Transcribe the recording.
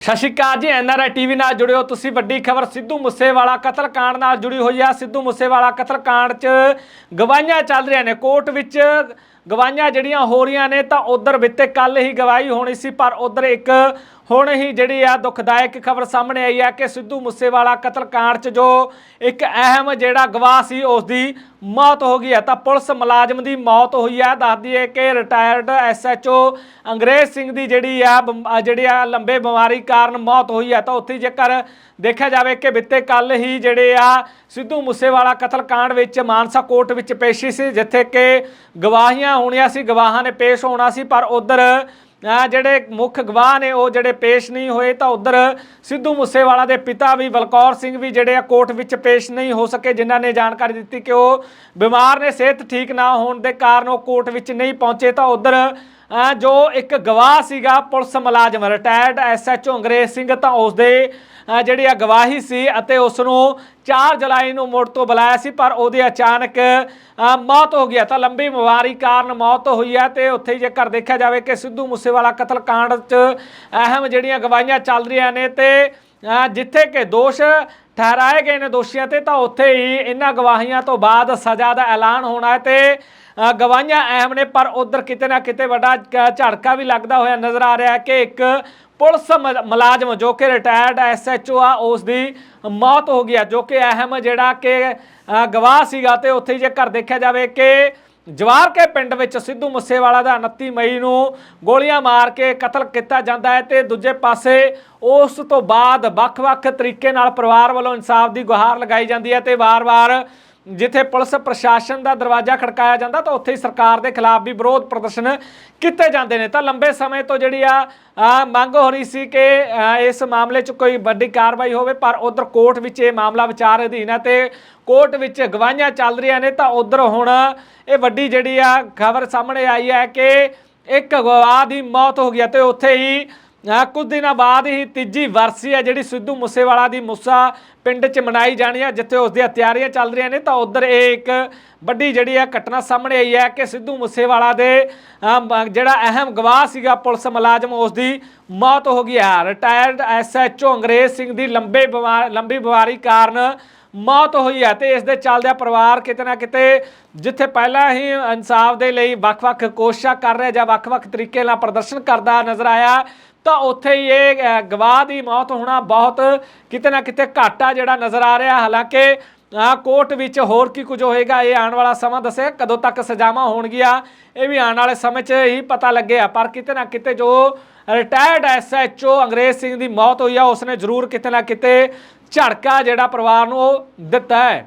ਸਤਿ ਸ਼੍ਰੀ ਅਕਾਲ ਜੀ NRI TV ਨਾਲ ਜੁੜਿਓ ਤੁਸੀਂ। ਵੱਡੀ ਖਬਰ ਸਿੱਧੂ ਮੂਸੇਵਾਲਾ ਕਤਲकांड ਨਾਲ ਜੁੜੀ ਹੋਈ ਆ। ਸਿੱਧੂ ਮੂਸੇਵਾਲਾ ਕਤਲकांड 'ਚ ਗਵਾਹੀਆਂ ਚੱਲ ਰਹੀਆਂ ਨੇ। ਕੋਰਟ ਵਿੱਚ ਗਵਾਹੀਆਂ ਜਿਹੜੀਆਂ ਹੋ ਰਹੀਆਂ ਨੇ ਤਾਂ ਉਧਰ ਬਿੱਤੇ ਕੱਲ ਹੀ ਗਵਾਹੀ ਹੋਣੀ ਸੀ, ਪਰ ਉਧਰ ਇੱਕ ਹੁਣ ਹੀ ਜਿਹੜੀ ਆ ਦੁਖਦਾਇਕ ਖਬਰ ਸਾਹਮਣੇ ਆਈ ਆ ਕਿ ਸਿੱਧੂ ਮੂਸੇਵਾਲਾ ਕਤਲकांड 'ਚ ਜੋ ਇੱਕ ਅਹਿਮ ਜਿਹੜਾ ਗਵਾਹ ਸੀ ਉਸ ਦੀ ਮੌਤ ਹੋ ਗਈ ਹੈ। ਤਾਂ ਪੁਲਿਸ ਮੁਲਾਜ਼ਮ ਦੀ ਮੌਤ ਹੋਈ ਹੈ ਦੱਸਦੀ ਹੈ ਕਿ ਰਿਟਾਇਰਡ ਐਸਐਚਓ ਅੰਗਰੇਜ਼ ਸਿੰਘ ਦੀ ਜਿਹੜੀ ਆ ਜਿਹੜੀ ਆ ਲੰਬੇ ਬਿਮਾਰੀ ਕਾਰਨ ਮੌਤ ਹੋਈ ਹੈ। ਤਾਂ ਉੱਥੇ ਜੇਕਰ ਦੇਖਿਆ ਜਾਵੇ ਕਿ ਬਿੱਤੇ ਕੱਲ ਹੀ ਜਿਹੜੇ ਆ ਸਿੱਧੂ ਮੂਸੇਵਾਲਾ ਕਤਲकांड ਵਿੱਚ ਮਾਨਸਾ ਕੋਰਟ ਵਿੱਚ ਪੇਸ਼ੀ ਸੀ, ਜਿੱਥੇ ਕਿ ਗਵਾਹੀਆਂ ਹੋਣੀਆਂ ਸੀ, ਗਵਾਹਾਂ ਨੇ ਪੇਸ਼ ਹੋਣਾ ਸੀ, ਪਰ ਉਧਰ ਜਿਹੜੇ ਮੁੱਖ ਗਵਾਹ ਨੇ, ਉਹ ਜਿਹੜੇ ਪੇਸ਼ ਨਹੀਂ ਹੋਏ, ਤਾਂ ਉਧਰ ਸਿੱਧੂ ਮੂਸੇਵਾਲਾ ਦੇ ਪਿਤਾ ਵੀ ਬਲਕੌਰ ਸਿੰਘ ਵੀ ਜਿਹੜੇ ਆ ਕੋਰਟ ਵਿੱਚ ਪੇਸ਼ ਨਹੀਂ ਹੋ ਸਕੇ, ਜਿਨ੍ਹਾਂ ਨੇ ਜਾਣਕਾਰੀ ਦਿੱਤੀ ਕਿ ਉਹ ਬਿਮਾਰ ਨੇ, ਸਿਹਤ ਠੀਕ ਨਾ ਹੋਣ ਦੇ ਕਾਰਨ ਉਹ ਕੋਰਟ ਵਿੱਚ ਨਹੀਂ ਪਹੁੰਚੇ, ਤਾਂ ਉਧਰ ਜੋ ਇੱਕ ਗਵਾਹ ਸੀਗਾ, ਪੁਲਿਸ ਮੁਲਾਜ਼ਮ ਰਿਟਾਇਰਡ ਐਸਐਚਓ ਅੰਗਰੇਜ਼ ਸਿੰਘ ਤਾਂ ਉਸ ਦੇ ਜਿਹੜੀ ਆ ਗਵਾਹੀ ਸੀ ਅਤੇ ਉਸ ਨੂੰ 4 ਜੁਲਾਈ ਨੂੰ ਮੁੜ ਤੋਂ ਬੁਲਾਇਆ ਸੀ, ਪਰ ਉਹਦੀ ਅਚਾਨਕ ਮੌਤ ਹੋ ਗਿਆ ਤਾਂ ਲੰਬੀ ਬਿਮਾਰੀ ਕਾਰਨ ਮੌਤ ਹੋਈ ਹੈ ਤੇ ਉੱਥੇ ਜੇਕਰ ਦੇਖਿਆ ਜਾਵੇ ਕਿ ਸਿੱਧੂ ਮੂਸੇਵਾਲਾ ਕਤਲ ਕਾਂਡ 'ਚ ਅਹਿਮ ਜਿਹੜੀਆਂ ਗਵਾਹੀਆਂ ਚੱਲ ਰਹੀਆਂ ਨੇ ਤੇ ਜਿੱਥੇ ਕਿ ਦੋਸ਼ ਠਹਿਰਾਏ ਗਏ ਨੇ ਦੋਸ਼ੀਆਂ ਤੇ, ਤਾਂ ਉੱਥੇ ਹੀ ਇਹਨਾਂ ਗਵਾਹੀਆਂ ਤੋਂ ਬਾਅਦ ਸਜ਼ਾ ਦਾ ਐਲਾਨ ਹੋਣਾ ਹੈ ਤੇ ਗਵਾਹੀਆਂ ਅਹਿਮ ਨੇ, ਪਰ ਉਧਰ ਕਿਤੇ ਨਾ ਕਿਤੇ ਵੱਡਾ ਝੜਕਾ ਵੀ ਲੱਗਦਾ ਹੋਇਆ ਨਜ਼ਰ ਆ ਰਿਹਾ ਹੈ ਕਿ ਇੱਕ ਪੁਲਿਸ ਮ- ਮੁਲਾਜ਼ਮ ਜੋ ਕਿ ਰਿਟਾਇਰਡ ਐਸਐਚਓ ਆ, ਉਸ ਦੀ ਮੌਤ ਹੋ ਗਈ ਆ ਜੋ ਕਿ ਅਹਿਮ ਜਿਹੜਾ ਕਿ ਗਵਾਹ ਸੀਗਾ ਤੇ ਉੱਥੇ ਜੇ ਘਰ ਦੇਖਿਆ ਜਾਵੇ ਕਿ ਜਵਾਰ ਕੇ ਪਿੰਡ ਵਿੱਚ ਸਿੱਧੂ ਮੂਸੇਵਾਲਾ ਦਾ 29 ਮਈ ਨੂੰ ਗੋਲੀਆਂ ਮਾਰ ਕੇ ਕਤਲ ਕੀਤਾ ਜਾਂਦਾ ਹੈ ਤੇ ਦੂਜੇ ਪਾਸੇ ਉਸ ਤੋਂ ਬਾਅਦ ਵੱਖ-ਵੱਖ ਤਰੀਕੇ ਨਾਲ ਪਰਿਵਾਰ ਵੱਲੋਂ ਇਨਸਾਫ ਦੀ ਗੁਹਾਰ ਲਗਾਈ ਜਾਂਦੀ ਹੈ ਤੇ ਵਾਰ-ਵਾਰ ਜਿੱਥੇ ਪੁਲਿਸ ਪ੍ਰਸ਼ਾਸਨ ਦਾ ਦਰਵਾਜ਼ਾ ਖੜਕਾਇਆ ਜਾਂਦਾ ਤਾਂ ਉੱਥੇ ਹੀ ਸਰਕਾਰ ਦੇ ਖਿਲਾਫ ਵੀ ਵਿਰੋਧ ਪ੍ਰਦਰਸ਼ਨ ਕੀਤੇ ਜਾਂਦੇ ਨੇ। ਤਾਂ ਲੰਬੇ ਸਮੇਂ ਤੋਂ ਜਿਹੜੀ ਆ ਮੰਗ ਹੋ ਰਹੀ ਸੀ ਕਿ ਇਸ ਮਾਮਲੇ 'ਚ ਕੋਈ ਵੱਡੀ ਕਾਰਵਾਈ ਹੋਵੇ, ਪਰ ਉਧਰ ਕੋਰਟ ਵਿੱਚ ਇਹ ਮਾਮਲਾ ਵਿਚਾਰ ਅਧੀਨ ਹੈ ਤੇ ਕੋਰਟ ਵਿੱਚ ਗਵਾਹੀਆਂ ਚੱਲ ਰਹੀਆਂ ਨੇ। ਤਾਂ ਉਧਰ ਹੁਣ ਇਹ ਵੱਡੀ ਜਿਹੜੀ ਆ ਖਬਰ ਸਾਹਮਣੇ ਆਈ ਹੈ ਕਿ ਇੱਕ ਗਵਾਹ ਦੀ ਮੌਤ ਹੋ ਗਈ ਹੈ ਤੇ ਉੱਥੇ ਹੀ ਕੁਝ ਦਿਨਾਂ ਬਾਅਦ ਹੀ ਤੀਜੀ ਵਰਸੀ ਹੈ ਜਿਹੜੀ ਸਿੱਧੂ ਮੂਸੇਵਾਲਾ ਦੀ ਮੁੱਸਾ ਪਿੰਡ 'ਚ ਮਨਾਈ ਜਾਣੀ ਹੈ ਜਿੱਥੇ ਉਸ ਦੀਆਂ ਤਿਆਰੀਆਂ ਚੱਲ ਰਹੀਆਂ ਨੇ, ਤਾਂ ਉਧਰ ਇਹ ਇੱਕ ਵੱਡੀ ਜਿਹੜੀ ਹੈ ਘਟਨਾ ਸਾਹਮਣੇ ਆਈ ਹੈ ਕਿ ਸਿੱਧੂ ਮੂਸੇਵਾਲਾ ਦੇ ਜਿਹੜਾ ਅਹਿਮ ਗਵਾਹ ਸੀਗਾ ਪੁਲਿਸ ਮੁਲਾਜ਼ਮ ਉਸ ਦੀ ਮੌਤ ਹੋ ਗਈ ਹੈ ਰਿਟਾਇਰਡ ਐਸਐਚਓ ਅੰਗਰੇਜ਼ ਸਿੰਘ ਦੀ ਲੰਬੇ ਬਿਮਾਰ ਲੰਬੀ ਬਿਮਾਰੀ ਕਾਰਨ ਮੌਤ ਹੋਈ ਹੈ ਤੇ ਇਸ ਦੇ ਚੱਲਦਿਆਂ ਪਰਿਵਾਰ ਕਿਤੇ ਨਾ ਕਿਤੇ, ਜਿੱਥੇ ਪਹਿਲਾਂ ਹੀ ਇਨਸਾਫ ਦੇ ਲਈ ਵੱਖ-ਵੱਖ ਕੋਸ਼ਿਸ਼ਾਂ ਕਰ ਰਿਹਾ ਜਾਂ ਵੱਖ-ਵੱਖ ਤਰੀਕੇ ਨਾਲ ਪ੍ਰਦਰਸ਼ਨ ਕਰਦਾ ਨਜ਼ਰ ਆਇਆ ਤਾਂ ਉੱਥੇ ਹੀ ਇਹ ਗਵਾਹ ਦੀ ਮੌਤ ਹੋਣਾ ਬਹੁਤ ਕਿਤੇ ਨਾ ਕਿਤੇ ਘਾਟਾ ਜਿਹੜਾ ਨਜ਼ਰ ਆ ਰਿਹਾ। ਹਾਲਾਂਕਿ ਆ ਕੋਰਟ ਵਿੱਚ ਹੋਰ ਕੀ ਕੁਝ ਹੋਏਗਾ, ਇਹ ਆਉਣ ਵਾਲਾ ਸਮਾਂ ਦੱਸੇ ਕਦੋਂ ਤੱਕ ਸਜ਼ਾਵਾਂ ਹੋਣਗੀਆਂ, ਇਹ ਵੀ ਆਉਣ ਵਾਲੇ ਸਮੇਂ 'ਚ ਹੀ ਪਤਾ ਲੱਗਿਆ ਪਰ ਕਿਤੇ ਨਾ ਕਿਤੇ ਜੋ ਰਿਟਾਇਰਡ ਐਸਐਚਓ ਅੰਗਰੇਜ਼ ਸਿੰਘ ਦੀ ਮੌਤ ਹੋਈ ਆ, ਉਸਨੇ ਜ਼ਰੂਰ ਕਿਤੇ ਨਾ ਕਿਤੇ ਝੜਕਾ ਜਿਹੜਾ ਪਰਿਵਾਰ ਨੂੰ ਉਹ ਦਿੱਤਾ ਹੈ।